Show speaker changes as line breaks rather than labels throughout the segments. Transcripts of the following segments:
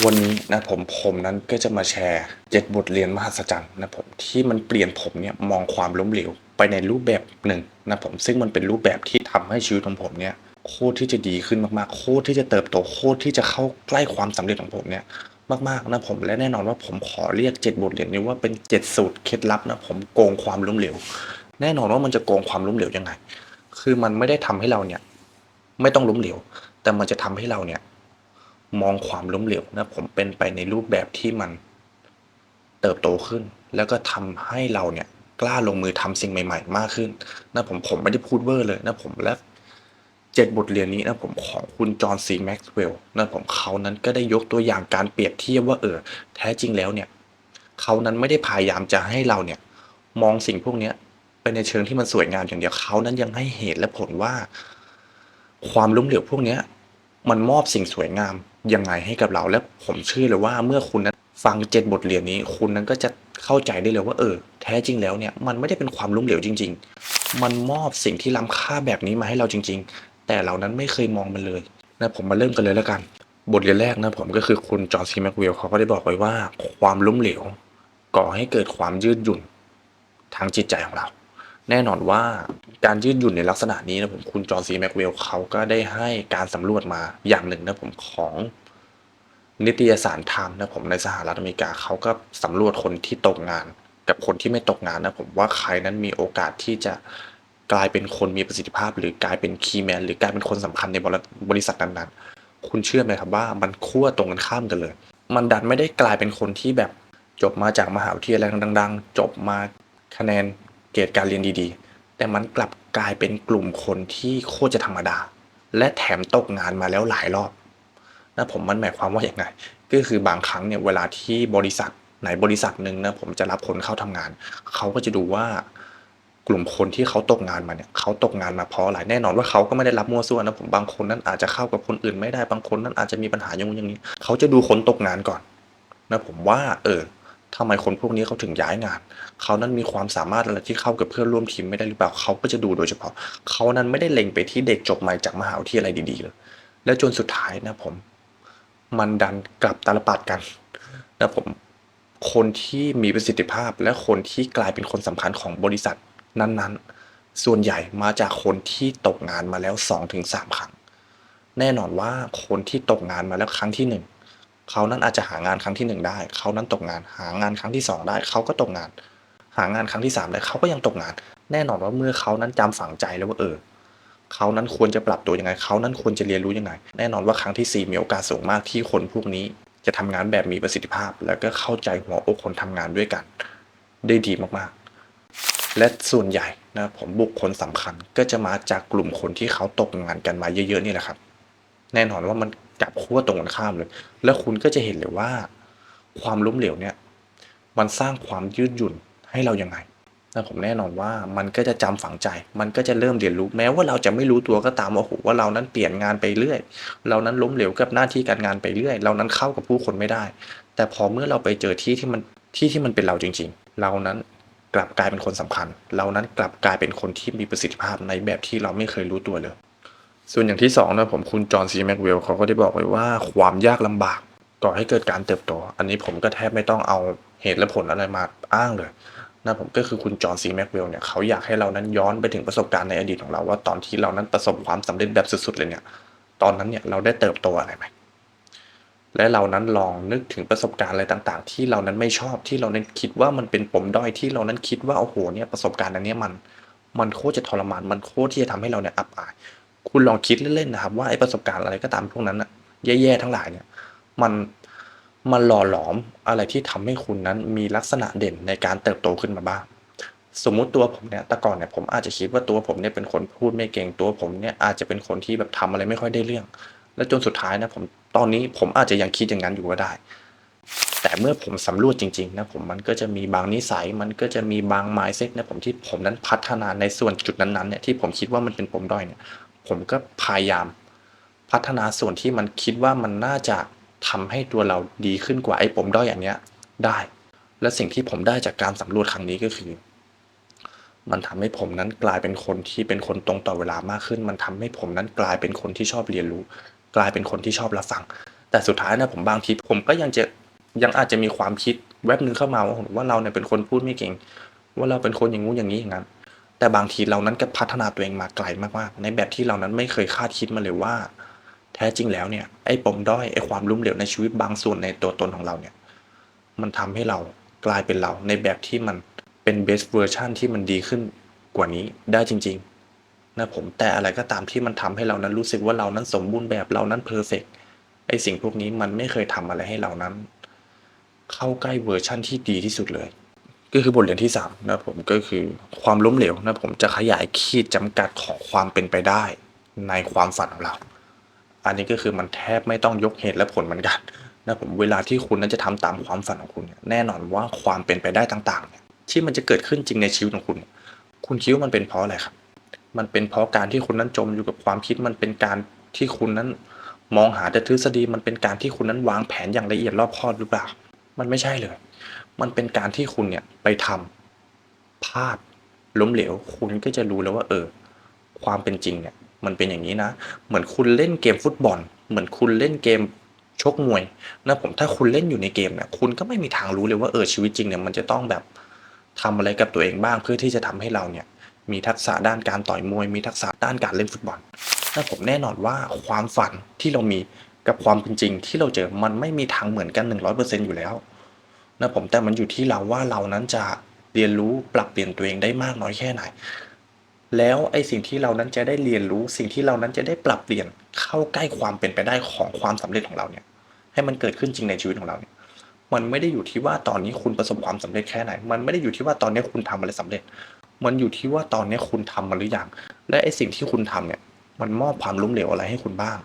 วันนี้นะผมผมนั้นก็จะมาแชร์เจ็ดบทเรียนมหัศจรรย์นะผมที่มันเปลี่ยนผมเนี่ยมองความล้มเหลวไปในรูปแบบหนึ่งนะผมซึ่งมันเป็นรูปแบบที่ทำให้ชีวิตของผมเนี่ยโคตรที่จะดีขึ้นมากๆ โคตรที่จะเติบโตโคตรที่จะเข้าใกล้ความสำเร็จของผมเนี่ยมากๆนะผมและแน่นอนว่าผมขอเรียกเจ็ดบทเรียนนี้ว่าเป็นเจ็ดสูตรเคล็ดลับนะผมโกงความล้มเหลวแน่นอนว่ามันจะโกงความล้มเหลวยังไง คือมันไม่ได้ทำให้เราเนี่ยไม่ต้องล้มเหลว แต่มันจะทำให้เราเนี่ย มองความล้มเหลวนะผมเป็นไปในรูปแบบที่มันเติบโตขึ้น แล้วก็ทำให้เราเนี่ยกล้าลงมือทำสิ่งใหม่ ๆ มากขึ้นนะผมผมไม่ได้พูดเวอร์เลยนะผมและเจ็ดบทเรียนนี้นะผมของคุณจอห์นซีแม็กซ์เวลล์นะผมเขานั้นก็ได้ยกตัวอย่างการเปรียบเทียบว่าเออแท้จริงแล้วเนี่ยเขานั้นไม่ได้พยายามจะให้เราเนี่ยมองสิ่งพวกเนี้ยไปในเชิงที่มันสวยงามอย่างเดียวเขานั้นยังให้เหตุและผลว่า ความล้มเหลวพวกเนี้ยมันมอบสิ่งสวยงาม ยังไงให้กับเรา และผมเชื่อเลยว่าเมื่อคุณนั้นฟังเจ็ดบทเรียนนี้ คุณนั้นก็จะเข้าใจได้เลยว่าเออ แท้จริงแล้วเนี่ยมันไม่ได้เป็นความล้มเหลวจริง ๆ มันมอบสิ่งที่ล้ำค่าแบบนี้มาให้เราจริง ๆ แต่เรานั้นไม่เคยมองมันเลยนะผมมาเริ่มกันเลยแล้วกัน บทเรียนแรกนะผมก็คือคุณจอห์นซีแม็กเวลเขาก็ได้บอกไว้ว่า ความล้มเหลว ก่อให้เกิดความยืดหยุ่นทางจิตใจของเรา แน่นอนว่าการยืดหยุ่นในลักษณะนี้นะผมคุณจอห์ซีแม็กเวลเขาก็ได้ให้การสำรวจมาอย่างหนึ่งนะผมของนิตยสารไทม์นะผมในสหรัฐอเมริกาเขาก็สำรวจคนที่ตกงาน กับคนที่ไม่ตกงานนะผมว่าใครนั้นมีโอกาสที่จะกลายเป็นคนมีประสิทธิภาพ หรือกลายเป็นคีย์แมนหรือกลายเป็นคนสำคัญในบริษัทนั้นๆ คุณเชื่อไหมครับว่ามันขั้วตรงกันข้ามกันเลย มันดันไม่ได้กลายเป็นคนที่แบบจบมาจากมหาวิทยาลัยดัง ๆ จบมาคะแนน เกรดการเรียนดีๆ แต่มันกลับกลายเป็นกลุ่มคนที่โคตรจะธรรมดา และแถมตกงานมาแล้วหลายรอบนะผมมันหมายความว่าอย่างไง ก็คือบางครั้งเนี่ยเวลาที่บริษัทไหนบริษัทหนึ่งนะผมจะรับคนเข้าทำงาน เขาก็จะดูว่ากลุ่มคนที่เขาตกงานมาเนี่ยเขาตกงานมาเพราะอะไรแน่นอนว่าเขาก็ไม่ได้รับมั่วซั่วนะผมบางคนนั้นอาจจะเข้ากับคนอื่นไม่ได้บางคนนั้นอาจจะมีปัญหาอย่างนู้นอย่างนี้ เขาจะดูคนตกงานก่อนนะผมว่าเออ ทำไมคนพวกนี้เขาถึงย้ายงาน เขานั้นมีความสามารถอะไรที่เข้ากับเพื่อนร่วมทีมไม่ได้หรือเปล่า เขาก็จะดูโดยเฉพาะ เขานั้นไม่ได้เล็งไปที่เด็กจบใหม่จากมหาวิทยาลัยดีๆเลย แล้วจนสุดท้ายนะผม มันดันกลับตาลปัดกันนะผม คนที่มีประสิทธิภาพและคนที่กลายเป็นคนสำคัญของบริษัทนั้นๆ ส่วนใหญ่มาจากคนที่ตกงานมาแล้ว 2-3 ครั้ง แน่นอนว่าคนที่ตกงานมาแล้วครั้งที่หนึ่ง เขานั้นอาจจะหางานครั้งที่หนึ่งได้ เขานั้นตกงาน หางานครั้งที่สองได้ เขาก็ตกงาน หางานครั้งที่สามได้ เขาก็ยังตกงาน แน่นอนว่าเมื่อเขานั้นจำฝังใจแล้วว่าเออ เขานั้นควรจะปรับตัวยังไง เขานั้นควรจะเรียนรู้ยังไง แน่นอนว่าครั้งที่สี่มีโอกาสสูงมากที่คนพวกนี้ จะทำงานแบบมีประสิทธิภาพ แล้วก็เข้าใจหัวอกคนทำงานด้วยกัน ได้ดีมากๆ และส่วนใหญ่นะผมบุคคลสำคัญก็จะมาจากกลุ่มคนที่เขาตกงานกันมาเยอะๆนี่แหละครับ แน่นอนว่ามัน กับขั้วตรงกันข้ามเลย แล้วคุณก็จะเห็นเลยว่า ความล้มเหลวเนี่ย มันสร้างความยืดหยุ่นให้เรายังไงนะผมแน่นอนว่ามันก็จะจำฝังใจ มันก็จะเริ่มเรียนรู้ แม้ว่าเราจะไม่รู้ตัวก็ตามว่าโหว่าเรานั้นเปลี่ยนงานไปเรื่อย เรานั้นล้มเหลวกับหน้าที่การงานไปเรื่อย เรานั้นเข้ากับผู้คนไม่ได้ แต่พอเมื่อเราไปเจอที่ที่มันที่ที่มันเป็นเราจริง ๆ เรานั้นกลับกลายเป็นคนสำคัญ เรานั้นกลับกลายเป็นคนที่มีประสิทธิภาพในแบบที่เราไม่เคยรู้ตัวเลย ส่วนอย่างที่สองนะผมคุณจอห์นซีแม็กเวลเขาก็ได้บอกไว้ว่าความยากลำบากก่อให้เกิดการเติบโต อันนี้ผมก็แทบไม่ต้องเอาเหตุและผลอะไรมาอ้างเลยนะผมก็คือคุณจอห์นซีแม็กเวลเนี่ยเขาอยากให้เรานั้นย้อนไปถึงประสบการณ์ในอดีตของเราว่าตอนที่เรานั้นประสบความสำเร็จแบบสุดๆเลยเนี่ยตอนนั้นเนี่ยเราได้เติบโตอะไรไหมและเรานั้นลองนึกถึงประสบการณ์อะไรต่างๆ ที่เรานั้นไม่ชอบที่เรานั้นคิดว่ามันเป็นปมด้อยที่เรานั้นคิดว่าโอ้โหเนี่ยประสบการณ์อันนี้มัน มันโคตรจะทรมานมันโคตรที่จะทำให้เราเนี่ยอับอาย คุณลองคิดเล่นๆนะครับ ว่าไอ้ประสบการณ์อะไรก็ตามพวกนั้นอะแย่ๆทั้งหลายเนี่ย มันมันหล่อหลอมอะไรที่ทำให้คุณนั้นมีลักษณะเด่นในการเติบโตขึ้นมาบ้าง สมมุติตัวผมเนี่ยแต่ก่อนเนี่ยผมอาจจะคิดว่าตัวผมเนี่ยเป็นคนพูดไม่เก่งตัวผมเนี่ยอาจจะเป็นคนที่แบบทำอะไรไม่ค่อยได้เรื่อง แล้วจนสุดท้ายนะผมตอนนี้ผมอาจจะยังคิดอย่างนั้นอยู่ก็ได้ แต่เมื่อผมสำรวจจริงๆนะผมมันก็จะมีบางนิสัยมันก็จะมีบางไมซ์เซ็ตนะผมที่ผมนั้นพัฒนาในส่วนจุดนั้นๆเนี่ยที่ผมคิดว่ามันเป็นปมด้อยเนี่ย ผมก็พยายาม พัฒนาส่วนที่มันคิดว่ามันน่าจะทำให้ตัวเราดีขึ้นกว่าไอ้ปมด้อยอย่างเนี้ยได้ และสิ่งที่ผมได้จากการสำรวจครั้งนี้ก็คือ มันทำให้ผมนั้นกลายเป็นคนที่เป็นคนตรงต่อเวลามากขึ้น มันทำให้ผมนั้นกลายเป็นคนที่ชอบเรียนรู้ กลายเป็นคนที่ชอบรับฟัง แต่สุดท้ายนะผมบางทีผมก็ยังจะยังอาจจะมีความคิดแวบนึงเข้ามาว่าว่าเราเนี่ยเป็นคนพูดไม่เก่ง ว่าเราเป็นคนอย่างงู้นอย่างนี้อย่างนั้น แต่บางทีเรานั้นก็พัฒนาตัวเองมาไกลมากๆ ในแบบที่เรานั้นไม่เคยคาดคิดมาเลยว่า แท้จริงแล้วเนี่ยไอ้ปมด้อยไอ้ความล้มเหลวในชีวิตบางส่วนในตัวตนของเราเนี่ยมันทำให้เรากลายเป็นเราในแบบที่มันเป็น best version ที่มันดีขึ้นกว่านี้ได้จริงๆนะผมแต่อะไรก็ตามที่มันทำให้เรานั้นรู้สึกว่าเรานั้นสมบูรณ์แบบเรานั้นเพอร์เฟกไอ้สิ่งพวกนี้มันไม่เคยทำอะไรให้เรานั้น เข้าใกล้เวอร์ชั่นที่ดีที่สุดเลย ก็คือบทเรียนที่3นะผมก็คือความล้มเหลวนะผมจะขยายขีดจำกัดของความเป็นไปได้ในความฝันของเรา อันนี้ก็คือมันแทบไม่ต้องยกเหตุและผลเหมือนกันนะผมเวลาที่คุณนั้นจะทำตามความฝันของคุณเนี่ยแน่นอนว่าความเป็นไปได้ต่างๆเนี่ยที่มันจะเกิดขึ้นจริงในชีวิตของคุณ คุณคิดว่ามันเป็นเพราะอะไรครับ มันเป็นเพราะการที่คุณนั้นจมอยู่กับความคิดมันเป็นการที่คุณนั้นมองหาแต่ทฤษฎีมันเป็นการที่คุณนั้นวางแผนอย่างละเอียดรอบคอบหรือเปล่า มันไม่ใช่เลย มันเป็นการที่คุณเนี่ยไปทำพลาดล้มเหลว คุณก็จะรู้แล้วว่า เออ ความเป็นจริงเนี่ย มันเป็นอย่างนี้นะ เหมือนคุณเล่นเกมฟุตบอล เหมือนคุณเล่นเกมชกมวยนะผมถ้าคุณเล่นอยู่ในเกมเนี่ยคุณก็ไม่มีทางรู้เลยว่าเออชีวิตจริงเนี่ยมันจะต้องแบบทำอะไรกับตัวเองบ้างเพื่อที่จะทำให้เราเนี่ย มีทักษะด้านการต่อยมวย มีทักษะด้านการเล่นฟุตบอลนะผมแน่นอนว่าความฝันที่เรามีกับความเป็นจริงที่เราเจอมันไม่มีทางเหมือนกัน 100%อยู่แล้ว นะผมแต่มันอยู่ที่เราว่าเรานั้นจะเรียนรู้ปรับเปลี่ยนตัวเองได้มากน้อยแค่ไหน แล้วไอ้สิ่งที่เรานั้นจะได้เรียนรู้สิ่งที่เรานั้นจะได้ปรับเปลี่ยนเข้าใกล้ความเป็นไปได้ของความสำเร็จของเราเนี่ยให้มันเกิดขึ้นจริงในชีวิตของเราเนี่ยมันไม่ได้อยู่ที่ว่าตอนนี้คุณประสบความสำเร็จแค่ไหน มันไม่ได้อยู่ที่ว่าตอนนี้คุณทำอะไรสำเร็จ มันอยู่ที่ว่าตอนนี้คุณทำมาหรือยัง และไอ้สิ่งที่คุณทำเนี่ย มันมอบความล้มเหลวอะไรให้คุณบ้าง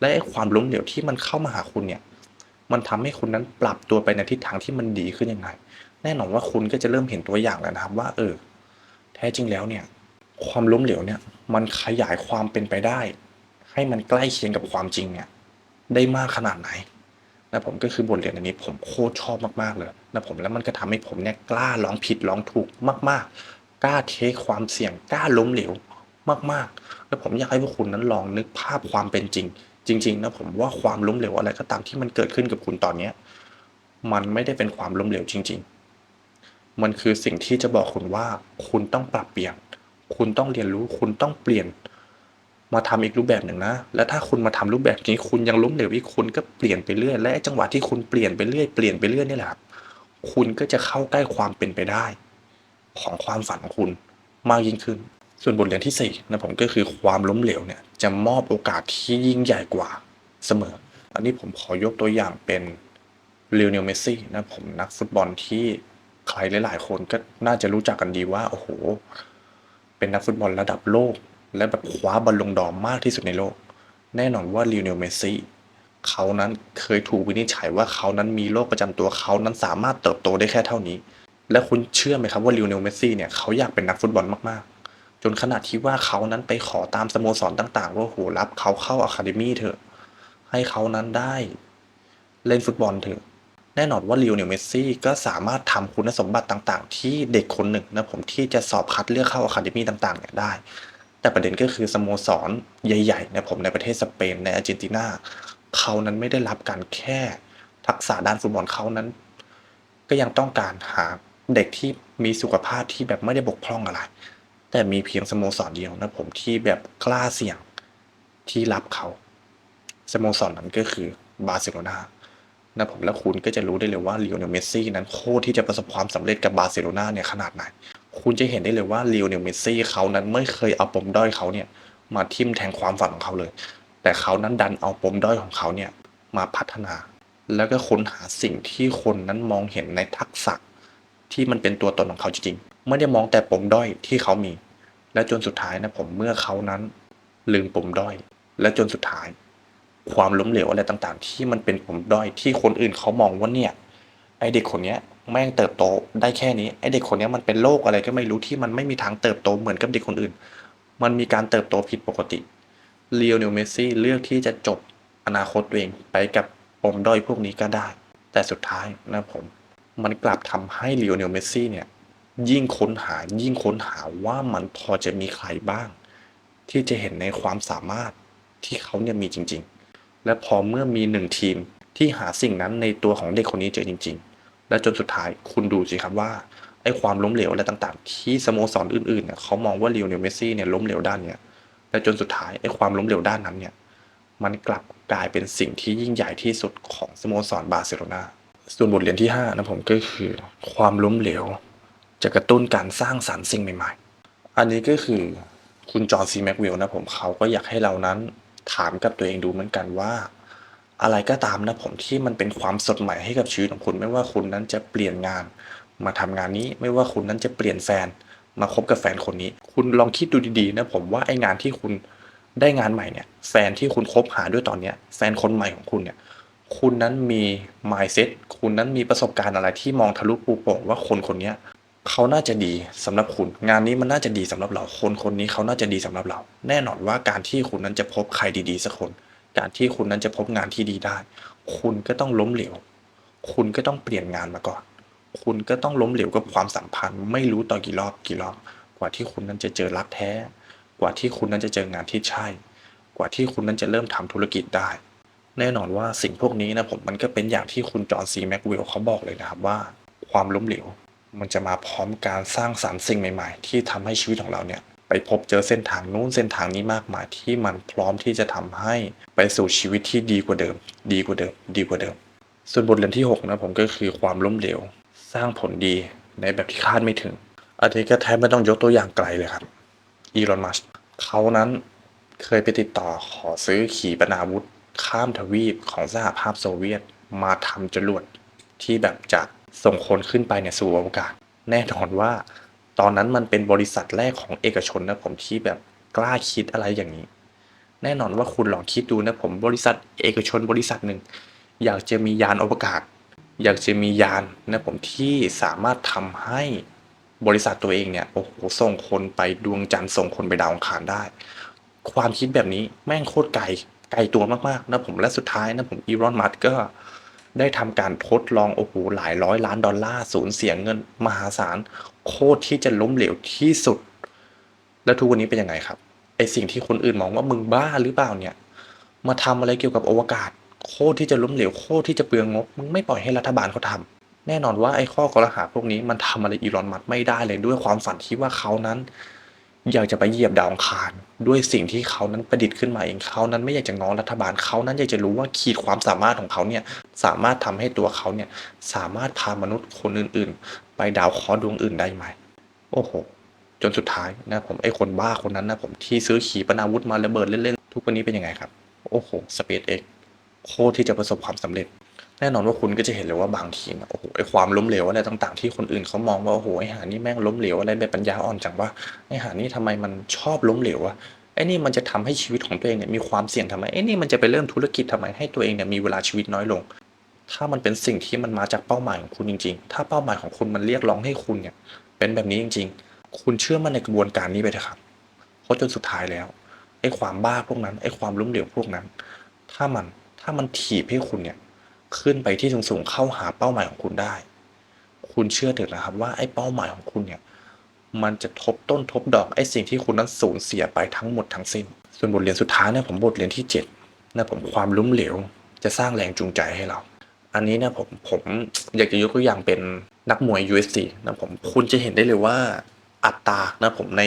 และไอ้ความล้มเหลวที่มันเข้ามาหาคุณเนี่ย มันทำให้คุณนั้นปรับตัวไปในทิศทางที่มันดีขึ้นยังไง แน่นอนว่าคุณก็จะเริ่มเห็นตัวอย่างแล้วนะครับว่า เออ แท้จริงแล้วเนี่ย ความล้มเหลวเนี่ย มันขยายความเป็นไปได้ ให้มันใกล้เคียงกับความจริงเนี่ย ได้มากขนาดไหนนะผมก็คือบทเรียนอันนี้ผมโคตรชอบมากๆเลยนะผมแล้วมันก็ทำให้ผมเนี่ยกล้าลองผิดลองถูกมากๆ กล้าเทคความเสี่ยงกล้าล้มเหลวมากๆ แล้วผมอยากให้พวกคุณนั้นลองนึกภาพความเป็นจริง จริงๆนะผมว่าความล้มเหลวอะไรก็ตามที่มันเกิดขึ้นกับคุณตอนเนี้ยมันไม่ได้เป็นความล้มเหลวจริง ๆ มันคือสิ่งที่จะบอกคุณว่า คุณต้องปรับเปลี่ยน คุณต้องเรียนรู้ คุณต้องเปลี่ยน มาทำอีกรูปแบบหนึ่งนะ แล้วถ้าคุณมาทำรูปแบบนี้ คุณยังล้มเหลวอีกคุณก็เปลี่ยนไปเรื่อย และจังหวะที่คุณเปลี่ยนไปเรื่อย เปลี่ยนไปเรื่อยนี่แหละครับ คุณก็จะเข้าใกล้ความเป็นไปได้ ของความฝันของคุณมากยิ่งขึ้น ส่วนบทเรียนที่4นะผมก็คือความล้มเหลวเนี่ยจะมอบโอกาสที่ยิ่งใหญ่กว่าเสมอ อันนี้ผมขอยกตัวอย่างเป็นเลโอเนลเมซี่นะผมนักฟุตบอลที่ใครหลาย ๆ คนก็น่าจะรู้จักกันดีว่า โอ้โห เป็นนักฟุตบอลระดับโลก และแบบคว้าบอลลงดอร์มากที่สุดในโลก แน่นอนว่าลิโอเนลเมซี่เขานั้นเคยถูกวินิจฉัยว่าเขานั้นมีโรคประจำตัวเขานั้นสามารถเติบโตได้แค่เท่านี้ และคุณเชื่อไหมครับว่าลิโอเนลเมซี่เนี่ยเขาอยากเป็นนักฟุตบอลมาก จนขนาดที่ว่าเขานั้นไปขอตามสโมสรต่างๆ ว่าโหรับเขาเข้าอะคาเดมี่เถอะ ให้เขานั้นได้ เล่นฟุตบอลเถอะ แน่นอนว่าลิโอเนลเมสซี่ก็สามารถทำคุณสมบัติต่างๆ ที่เด็กคนหนึ่งนะผมที่จะสอบคัดเลือกเข้าอะคาเดมี่ต่างๆเนี่ยได้ แต่ประเด็นก็คือสโมสรใหญ่ๆนะผมในประเทศสเปนในอาร์เจนตินาเขานั้นไม่ได้รับการแค่ทักษะด้านฟุตบอลเขานั้น ก็ยังต้องการหาเด็กที่มีสุขภาพที่แบบไม่ได้บกพร่องอะไร แต่มีเพียงสโมสรเดียวนะผมที่แบบกล้าเสี่ยงที่รับเขาสโมสรนั้นก็คือบาร์เซโลนานะผมและคุณก็จะรู้ได้เลยว่าลีโอเนลเมสซี่นั้นโคตรที่จะประสบความสำเร็จกับบาร์เซโลนาเนี่ยขนาดไหน คุณจะเห็นได้เลยว่าลีโอเนลเมสซี่เขานั้นไม่เคยเอาปมด้อยเขาเนี่ยมาทิ่มแทงความฝันของเขาเลย แต่เขานั้นดันเอาปมด้อยของเขาเนี่ยมาพัฒนา แล้วก็ค้นหาสิ่งที่คนนั้นมองเห็นในทักษะที่มันเป็นตัวตนของเขาจริง ไม่ได้มองแต่ปมด้อยที่เขามี และจนสุดท้ายนะผมเมื่อเขานั้น ลืมปมด้อย และจนสุดท้าย ความล้มเหลวอะไรต่างๆ ที่มันเป็นปมด้อยที่คนอื่นเขามองว่าเนี่ยไอเด็กคนเนี้ยแม่งเติบโตได้แค่นี้ไอเด็กคนเนี้ยมันเป็นโรคอะไรก็ไม่รู้ที่มันไม่มีทางเติบโตเหมือนกับเด็กคนอื่น มันมีการเติบโตผิดปกติเลโอเนลเมซี่เลือกที่จะจบอนาคตตัวเองไปกับปมด้อยพวกนี้ก็ได้ แต่สุดท้ายนะผม มันกลับทำให้เลโอเนลเมซี่เนี่ย ยิ่งค้นหายิ่งค้นหาว่ามันพอจะมีใครบ้าง ที่จะเห็นในความสามารถที่เขาเนี่ยมีจริงและพอเมื่อมีหนึ่งทีมที่หาสิ่งนั้นในตัวของเด็กคนนี้เจอจริง ๆ และจนสุดท้ายคุณดูสิครับว่าไอ้ความล้มเหลวอะไรต่างๆ ที่สโมสรอื่นๆเนี่ยเขามองว่าลิโอเนลเมสซี่เนี่ยล้มเหลวด้านเนี่ยและจนสุดท้ายไอ้ความล้มเหลวด้านนั้นเนี่ยมันกลับกลายเป็นสิ่งที่ยิ่งใหญ่ที่สุดของสโมสรบาร์เซโลนาส่วนบทเรียนที่5นะผมก็คือ ความล้มเหลว จะกระตุ้นการสร้างสรรค์สิ่งใหม่ๆ อันนี้ก็คือคุณจอห์นซีแม็กวิลนะผมเขาก็อยากให้เรานั้นถามกับตัวเองดูเหมือนกันว่า อะไรก็ตามนะผมที่มันเป็นความสดใหม่ให้กับชีวิตของคุณ ไม่ว่าคุณนั้นจะเปลี่ยนงาน มาทำงานนี้ไม่ว่าคุณนั้นจะเปลี่ยนแฟน มาคบกับแฟนคนนี้ คุณลองคิดดูดีๆนะผมว่าไอ้งานที่คุณได้งานใหม่เนี่ย แฟนที่คุณคบหาด้วยตอนเนี้ยแฟนคนใหม่ของคุณเนี่ยคุณนั้นมี mindset คุณนั้นมีประสบการณ์อะไรที่มองทะลุปูโป่งว่าคนคนนี้ เขาน่าจะดีสำหรับคุณ งานนี้มันน่าจะดีสำหรับเรา คนคนนี้เขาน่าจะดีสำหรับเรา แน่นอนว่าการที่คุณนั้นจะพบใครดีๆสักคน การที่คุณนั้นจะพบงานที่ดีได้ คุณก็ต้องล้มเหลว คุณก็ต้องเปลี่ยนงานมาก่อน คุณก็ต้องล้มเหลวกับความสัมพันธ์ ไม่รู้ต่อกี่รอบกี่รอบ กว่าที่คุณนั้นจะเจอรักแท้ กว่าที่คุณนั้นจะเจองานที่ใช่ กว่าที่คุณนั้นจะเริ่มทำธุรกิจได้ แน่นอนว่าสิ่งพวกนี้นะผมมันก็เป็นอย่างที่คุณจอห์นซีแม็กวิลเขาบอกเลยนะครับว่า ความล้มเหลว มันจะมาพร้อมการสร้างสรรค์สิ่งใหม่ ๆ ที่ทำให้ชีวิตของเราเนี่ยไปพบเจอเส้นทางนู้นเส้นทางนี้มากมายที่มันพร้อมที่จะทำให้ไปสู่ชีวิตที่ดีกว่าเดิม ดีกว่าเดิม ดีกว่าเดิม ส่วนบทเรียนที่ 6 นะผมก็คือความล้มเหลว สร้างผลดีในแบบที่คาดไม่ถึงอันนี้ก็แทบไม่ต้องยกตัวอย่างไกลเลยครับอีลอนมัสเขานั้นเคยไปติดต่อขอซื้อขีปนาวุธ ข้ามทวีปของสหภาพโซเวียตมาทำจรวดที่แบบจะ ส่งคนขึ้นไปในสู่อวกาศ แน่นอนว่า ตอนนั้นมันเป็นบริษัทแรกของเอกชนนะผมที่แบบกล้าคิดอะไรอย่างนี้ แน่นอนว่าคุณลองคิดดูนะผมบริษัทเอกชนบริษัทหนึ่งอยากจะมียานอวกาศ อยากจะมียานนะผมที่สามารถทำให้บริษัทตัวเองเนี่ยโอ้โหส่งคนไปดวงจันทร์ส่งคนไปดาวอังคารได้ ความคิดแบบนี้แม่งโคตรไกลไกลตัวมากๆนะผมและสุดท้ายนะผมอีรอนมัสก็ ได้ทำการทดลองโอ้โหหลายร้อยล้านดอลลาร์สูญเสียเงินมหาศาล โคตรที่จะล้มเหลวที่สุด แล้วทุกวันนี้เป็นยังไงครับไอสิ่งที่คนอื่นมองว่ามึงบ้าหรือเปล่าเนี่ย มาทำอะไรเกี่ยวกับอวกาศ โคตรที่จะล้มเหลวโคตรที่จะเปลืองงบมึงไม่ปล่อยให้รัฐบาลเขาทำแน่นอนว่าไอ้ข้อกล่าวหาพวกนี้มันทำอะไรอีลอนมัสไม่ได้เลยด้วยความฝันที่ว่าเขานั้น อยากจะไปเหยียบดาวอังคารด้วยสิ่งที่เขานั้นประดิษฐ์ขึ้นมาเองเขานั้นไม่อยากจะง้อรัฐบาลเขานั้นอยากจะรู้ว่าขีดความสามารถของเขาเนี่ยสามารถทำให้ตัวเขาเนี่ยสามารถพามนุษย์คนอื่นๆ ไปดาวเคราะห์ดวงอื่นได้ไหม โอ้โห จนสุดท้ายนะผมไอ้คนบ้าคนนั้นนะผมที่ซื้อขีปนาวุธมาระเบิดเล่นๆทุกวันนี้เป็นยังไงครับ โอ้โห SpaceX โคตรที่จะประสบความสำเร็จ แน่นอนว่าคุณก็จะเห็นเลยว่าบางทีมอะโอ้โหไอความล้มเหลวอะไรต่าง ๆ ที่คนอื่นเขามองว่าโอ้โหไอหานี่แม่งล้มเหลวอะไรแบบปัญญาอ่อนจังว่าไอหานี่ทำไมมันชอบล้มเหลวอะไอนี่มันจะทำให้ชีวิตของตัวเองเนี่ยมีความเสี่ยงทำไมไอนี่มันจะไปเริ่มธุรกิจทำไมให้ตัวเองเนี่ยมีเวลาชีวิตน้อยลง ถ้ามันเป็นสิ่งที่มันมาจากเป้าหมายของคุณจริง ๆ ถ้าเป้าหมายของคุณมันเรียกร้องให้คุณเนี่ย เป็นแบบนี้จริง ๆ คุณเชื่อมั่นในกระบวนการนี้ไปเถอะครับเพราะจนสุดท้ายแล้วไอ้ความบ้าพวกนั้นไอ้ความล้มเหลวพวกนั้น ถ้ามันถ้ามันถีบให้คุณเนี่ย ขึ้นไปที่สูงๆเข้าหาเป้าหมายของคุณได้ คุณเชื่อเถอะนะครับว่าไอ้เป้าหมายของคุณเนี่ยมันจะทบต้นทบดอกไอ้สิ่งที่คุณนั้นสูญเสียไปทั้งหมดทั้งสิ้น ส่วนบทเรียนสุดท้ายเนี่ยผมบทเรียนที่เจ็ดนะผมความล้มเหลว จะสร้างแรงจูงใจให้เรา อันนี้เนี่ยผมผมอยากจะยกตัวอย่างเป็นนักมวย UFC นะผมคุณจะเห็นได้เลยว่าอัตรานะผมใน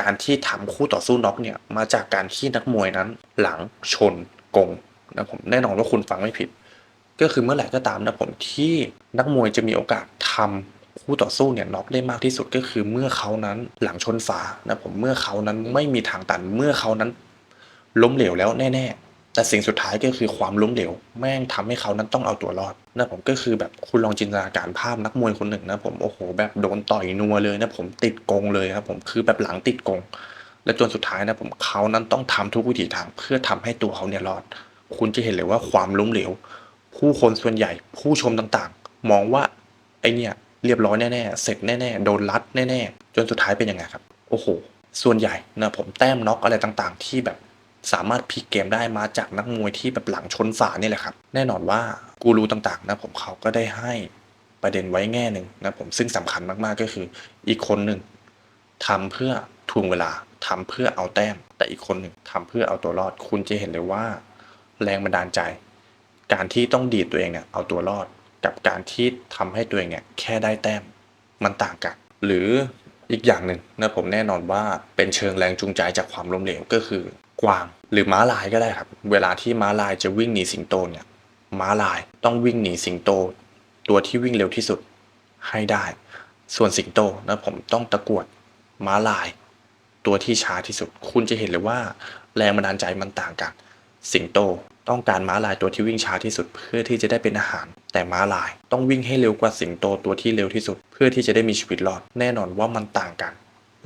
การที่ทำคู่ต่อสู้น็อกเนี่ยมาจากการที่นักมวยนั้นหลังชนกงนะผมแน่นอนว่าคุณฟังไม่ผิด ก็คือเมื่อไหร่ก็ตามนะผมที่นักมวยจะมีโอกาสทำคู่ต่อสู้เนี่ยน็อกได้มากที่สุดก็คือเมื่อเขานั้นหลังชนฝานะผมเมื่อเขานั้นไม่มีทางตันเมื่อเขานั้น ล้มเหลวแล้วแน่ ๆ แต่สิ่งสุดท้ายก็คือความล้มเหลว แม่งทำให้เขานั้นต้องเอาตัวรอดนะผมก็คือแบบคุณลองจินตนาการภาพนักมวยคนหนึ่งนะผมโอ้โหแบบโดนต่อยนัวเลยนะผมติดกงเลยครับผมคือแบบหลังติดกง และจนสุดท้ายนะผมเขานั้นต้องทำทุกวิถีทางเพื่อทำให้ตัวเขาเนี่ยรอด คุณจะเห็นเลยว่าความล้มเหลว ผู้คนส่วนใหญ่ผู้ชมต่างๆ มองว่าไอเนี่ยเรียบร้อยแน่ๆเสร็จแน่ๆโดนรัดแน่ๆจนสุดท้ายเป็นยังไงครับ โอ้โห ส่วนใหญ่นะผมแต้มน็อกอะไรต่างๆ ที่แบบสามารถพลิกเกมได้มาจากนักมวยที่แบบหลังชนฝานี่แหละครับ แน่นอนว่ากูรูต่างๆนะผมเขาก็ได้ให้ประเด็นไว้แง่หนึ่งนะผมซึ่งสำคัญมากๆก็คืออีกคนหนึ่งทำเพื่อทวงเวลาทำเพื่อเอาแต้ม แต่อีกคนหนึ่งทำเพื่อเอาตัวรอด คุณจะเห็นเลยว่า แรงบันดาลใจ การที่ต้องดีดตัวเองเนี่ยเอาตัวรอดกับการที่ทำให้ตัวเองเนี่ยแค่ได้แต้มมันต่างกัน หรืออีกอย่างหนึ่งนะผมแน่นอนว่าเป็นเชิงแรงจูงใจจากความล้มเหลวก็คือกวางหรือม้าลายก็ได้ครับ เวลาที่ม้าลายจะวิ่งหนีสิงโตเนี่ยม้าลายต้องวิ่งหนีสิงโต ตัวที่วิ่งเร็วที่สุดให้ได้ ส่วนสิงโตนะผมต้องตะกวดม้าลาย ตัวที่ช้าที่สุด คุณจะเห็นเลยว่า แรงบันดาลใจมันต่างกัน สิงโต ต้องการม้าลายตัวที่วิ่งช้าที่สุด เพื่อที่จะได้เป็นอาหาร แต่ม้าลายต้องวิ่งให้เร็วกว่าสิงโตตัวที่เร็วที่สุด เพื่อที่จะได้มีชีวิตรอด แน่นอนว่ามันต่างกัน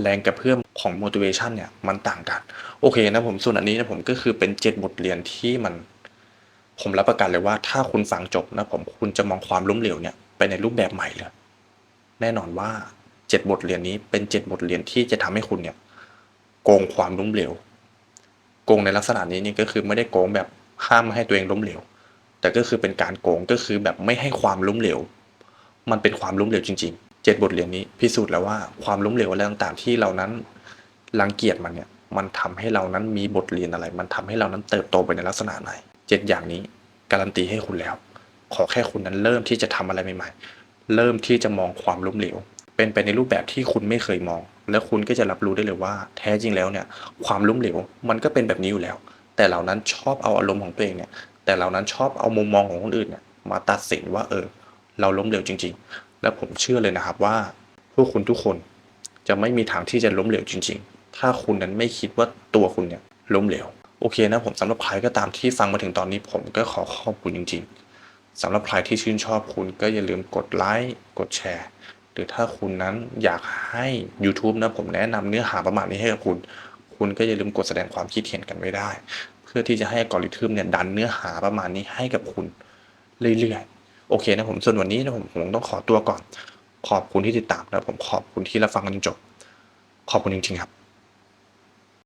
แรงกระเพื่อมของ motivation เนี่ยมันต่างกัน โอเคนะผมส่วนอันนี้นะผมก็คือเป็นเจ็ดบทเรียนที่มัน ผมรับประกันเลยว่าถ้าคุณฟังจบนะผมคุณจะมองความล้มเหลวเนี่ยไปในรูปแบบใหม่เลยแน่นอนว่าเจ็ดบทเรียนนี้เป็นเจ็ดบทเรียนที่จะทำให้คุณเนี่ยโกงความล้มเหลวโกงในลักษณะนี้นี่ก็คือไม่ได้โกงแบบ ห้ามไม่ให้ตัวเองล้มเหลว แต่ก็คือเป็นการโกงก็คือแบบไม่ให้ความล้มเหลว มันเป็นความล้มเหลวจริงๆ เจ็ดบทเรียนนี้พิสูจน์แล้วว่าความล้มเหลวอะไรต่างๆที่เรานั้นรังเกียจมันเนี่ย มันทำให้เรานั้นมีบทเรียนอะไร มันทำให้เรานั้นเติบโตไปในลักษณะไหนเจ็ดอย่างนี้การันตีให้คุณแล้ว ขอแค่คุณนั้นเริ่มที่จะทำอะไรใหม่ๆ เริ่มที่จะมองความล้มเหลว เป็นไปในรูปแบบที่คุณไม่เคยมอง แล้วคุณก็จะรับรู้ได้เลยว่า แท้จริงแล้วเนี่ย ความล้มเหลว มันก็เป็นแบบนี้อยู่แล้ว แต่เหล่านั้นชอบเอาอารมณ์ของตัวเองเนี่ยแต่เหล่านั้นชอบเอามุมมองของคนอื่นเนี่ยมาตัดสินว่าเออ เราล้มเหลวจริง ๆ และผมเชื่อเลยนะครับว่า พวกคุณทุกคนจะไม่มีทางที่จะล้มเหลวจริง ๆ ถ้าคุณนั้นไม่คิดว่าตัวคุณเนี่ยล้มเหลวโอเคนะผมสำหรับใครก็ตามที่ฟังมาถึงตอนนี้ผมก็ขอขอบคุณจริง ๆสำหรับใครที่ชื่นชอบคุณก็อย่าลืมกดไลค์กดแชร์ หรือถ้าคุณนั้นอยากให้ YouTube นะผมแนะนำเนื้อหาประมาณนี้ให้กับคุณ คุณก็อย่าลืมกดแสดงความคิดเห็นกันไว้ได้ เพื่อที่จะให้กริทึมเนี่ยดันเนื้อหาประมาณนี้ให้กับคุณเรื่อยๆ โอเคนะผมส่วนวันนี้นะผมผมต้องขอตัวก่อน ขอบคุณที่ติดตามนะผมขอบคุณที่รับฟังกันจนจบขอบคุณจริงๆครับ